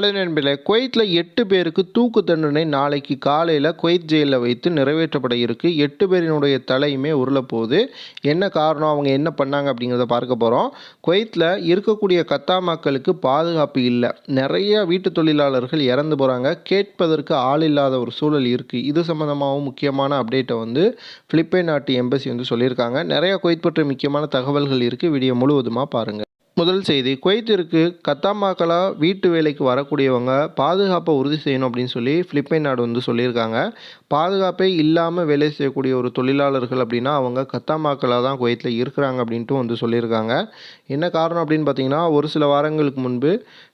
Hello நண்பர்களே குவைத்தில் எட்டு பேருக்கு தூக்கு தண்டனை நாளைக்கு காலையில் குவைத் ஜெயிலில் வைத்து நிறைவேற்றப்பட இருக்கு. எட்டு பேரினுடைய தலையுமே உருளப்போகுது. என்ன காரணம்? அவங்க என்ன பண்ணாங்க அப்படிங்கிறத பார்க்க போகிறோம் குவைத்தில் இருக்கக்கூடிய கத்தா மக்களுக்கு பாதுகாப்பு இல்லை. நிறைய வீட்டு தொழிலாளர்கள் இறந்து போகிறாங்க கேட்பதற்கு ஆள் இல்லாத ஒரு சூழல் இருக்குது இது சம்மந்தமாகவும் முக்கியமான அப்டேட்டை வந்து பிலிப்பைன் நாட்டு எம்பசி வந்து சொல்லியிருக்காங்க. நிறைய குவைத் பற்றிய முக்கியமான தகவல்கள் இருக்குது வீடியோ முழுவதுமாக பாருங்கள் முதல் செய்தி குவைத்திற்கு கத்தாமாக்களாக வீட்டு வேலைக்கு வரக்கூடியவங்க பாதுகாப்பை உறுதி செய்யணும் அப்படின்னு சொல்லி பிலிப்பைன் நாடு வந்து சொல்லியிருக்காங்க. பாதுகாப்பே இல்லாமல் வேலை செய்யக்கூடிய ஒரு தொழிலாளர்கள் அப்படின்னா அவங்க கத்தாமாக்களாக தான் குவைத்தில் இருக்கிறாங்க அப்படின்ட்டு வந்து சொல்லியிருக்காங்க. என்ன காரணம் அப்படின்னு பார்த்தீங்கன்னா ஒரு சில வாரங்களுக்கு முன்பு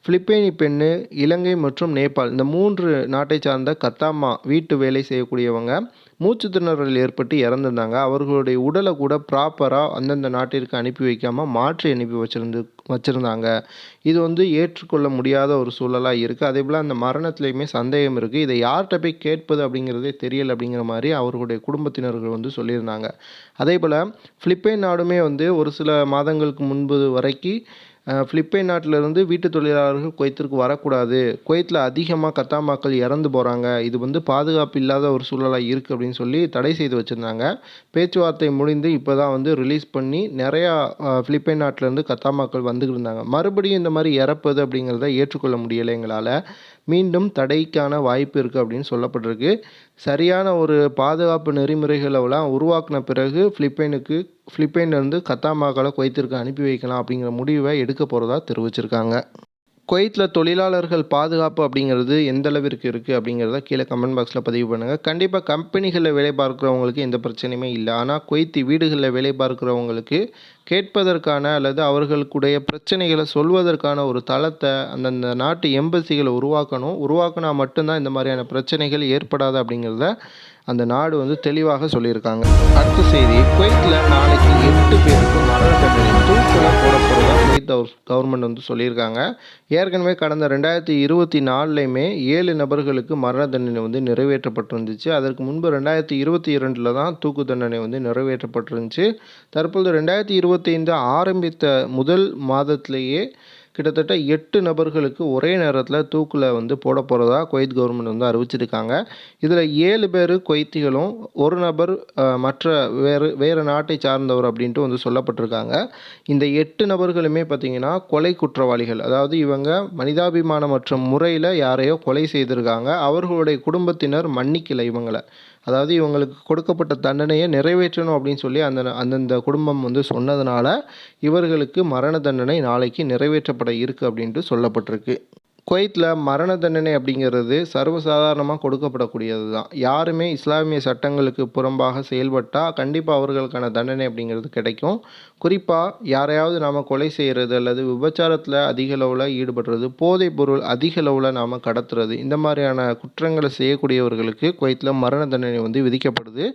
பிலிப்பைனி பெண்ணு இலங்கை மற்றும் நேபாள் இந்த மூன்று நாட்டை சார்ந்த கத்தாமா வீட்டு வேலை செய்யக்கூடியவங்க மூச்சு திணறல் ஏற்பட்டு இறந்துருந்தாங்க. அவர்களுடைய உடலை கூட ப்ராப்பராக அந்தந்த நாட்டிற்கு அனுப்பி வைக்காமல் மாற்றி அனுப்பி வச்சிருந்து வச்சுருந்தாங்க. இது வந்து ஏற்றுக்கொள்ள முடியாத ஒரு சூழலாக இருக்குது அதே போல் அந்த மரணத்துலேயுமே சந்தேகம் இருக்குது இதை யார்கிட்ட போய் கேட்பது அப்படிங்கிறதே தெரியல அப்படிங்கிற மாதிரி அவர்களுடைய குடும்பத்தினர்கள் வந்து சொல்லியிருந்தாங்க. அதே போல் பிலிப்பைன் நாடுமே வந்து ஒரு சில மாதங்களுக்கு முன்பு வரைக்கும் பிலிப்பைன் நாட்டிலிருந்து வீட்டு தொழிலாளர்கள் குவைத்திற்கு வரக்கூடாது. குவைத்தில் அதிகமாக கத்தாமாக்கள் இறந்து போகிறாங்க இது வந்து பாதுகாப்பு இல்லாத ஒரு சூழலாக இருக்குது அப்படின்னு சொல்லி தடை செய்து வச்சுருந்தாங்க. பேச்சுவார்த்தை முடிந்து இப்போ தான் வந்து ரிலீஸ் பண்ணி நிறையா பிலிப்பைன் நாட்டிலேருந்து கத்தாமாக்கள் வந்துக்கிட்டு இருந்தாங்க. மறுபடியும் இந்த மாதிரி இறப்பது அப்படிங்கிறத ஏற்றுக்கொள்ள முடியலை எங்களால். மீண்டும் தடைக்கான வாய்ப்பு இருக்குது அப்படின்னு சொல்லப்பட்டிருக்கு. சரியான ஒரு பாதுகாப்பு நெறிமுறைகளெல்லாம் உருவாக்கின பிறகு ஃபிலிப்பைனுக்கு ஃபிலிப்பைன்லேருந்து கத்தாமாக்களை குவைத்திற்கு அனுப்பி வைக்கலாம் அப்படிங்கிற முடிவை எடுக்க போகிறதா தெரிவிச்சிருக்காங்க. குவைத்தில் தொழிலாளர்கள் பாதுகாப்பு அப்படிங்கிறது எந்த அளவிற்கு இருக்குது அப்படிங்கிறத கீழே கமெண்ட் பாக்ஸில் பதிவு பண்ணுங்கள் கண்டிப்பாக கம்பெனிகளில் வேலை பார்க்குறவங்களுக்கு எந்த பிரச்சனையுமே இல்லை. ஆனால் குவைத்தி வீடுகளில் வேலை பார்க்குறவங்களுக்கு கேட்பதற்கான அல்லது அவர்களுக்குடைய பிரச்சனைகளை சொல்வதற்கான ஒரு தளத்தை அந்தந்த நாட்டு எம்பசிகளை உருவாக்கணும். உருவாக்கினா மட்டும்தான் இந்த மாதிரியான பிரச்சனைகள் ஏற்படாது அப்படிங்கிறத அந்த நாடு வந்து தெளிவாக சொல்லியிருக்காங்க. அடுத்த செய்தி குவைத்தில் நாளைக்கு எட்டு பேருக்கு மரண தண்டனை தூக்கில் போடப்படுறதா குவைத் கவர்மெண்ட் வந்து சொல்லியிருக்காங்க. ஏற்கனவே கடந்த ரெண்டாயிரத்தி இருபத்தி நாலுலையுமே ஏழு நபர்களுக்கு மரண தண்டனை வந்து நிறைவேற்றப்பட்டிருந்துச்சு. அதற்கு முன்பு ரெண்டாயிரத்தி இருபத்தி இரண்டில் தான் தூக்கு தண்டனை வந்து நிறைவேற்றப்பட்டிருந்துச்சு. தற்பொழுது ரெண்டாயிரத்தி இருபத்தைந்து ஆரம்பித்த முதல் மாதத்திலேயே கிட்டத்தட்ட எட்டு நபர்களுக்கு ஒரே நேரத்தில் தூக்கில் வந்து போட போகிறதா குவைத் கவர்மெண்ட் வந்து அறிவிச்சிருக்காங்க. இதில் ஏழு பேர் குவைத்திகளும் ஒரு நபர் மற்ற வேறு வேறு நாட்டை சார்ந்தவர் அப்படின்ட்டு வந்து சொல்லப்பட்டிருக்காங்க. இந்த எட்டு நபர்களுமே பார்த்திங்கன்னா கொலை குற்றவாளிகள். அதாவது இவங்க மனிதாபிமானமற்ற முறையில் யாரையோ கொலை செய்திருக்காங்க. அவர்களுடைய குடும்பத்தினர் மன்னிக்கலை இவங்களை. அதாவது இவங்களுக்கு கொடுக்கப்பட்ட தண்டனையை நிறைவேற்றணும் அப்படின்னு சொல்லி அந்த அந்தந்த குடும்பம் வந்து சொன்னதுனால இவர்களுக்கு மரண தண்டனை நாளைக்கு நிறைவேற்றப்பட இருக்குது அப்படின்ட்டு சொல்லப்பட்டிருக்கு. குவைத்தில் மரண தண்டனை அப்படிங்கிறது சர்வசாதாரணமாக கொடுக்கப்படக்கூடியது தான் யாருமே இஸ்லாமிய சட்டங்களுக்கு புறம்பாக செயல்பட்டால் கண்டிப்பாக அவர்களுக்கான தண்டனை அப்படிங்கிறது கிடைக்கும். குறிப்பாக யாரையாவது நாம் கொலை செய்கிறது அல்லது விபச்சாரத்தில் அதிக அளவில் ஈடுபடுறது போதைப் பொருள் அதிக அளவில் நாம் கடத்துறது இந்த மாதிரியான குற்றங்களை செய்யக்கூடியவர்களுக்கு குவைத்தில் மரண தண்டனை வந்து விதிக்கப்படுது.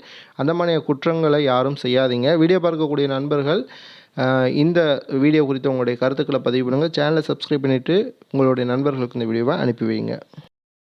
அந்த மாதிரியான குற்றங்களை யாரும் செய்யாதீங்க. வீடியோ பார்க்கக்கூடிய நண்பர்கள் இந்த வீடியோ குறித்து உங்களுடைய கருத்துக்களை பதிவு பண்ணுங்கள் சேனலை சப்ஸ்கிரைப் பண்ணிவிட்டு உங்களுடைய நண்பர்களுக்கு இந்த வீடியோவை அனுப்பி வைங்க.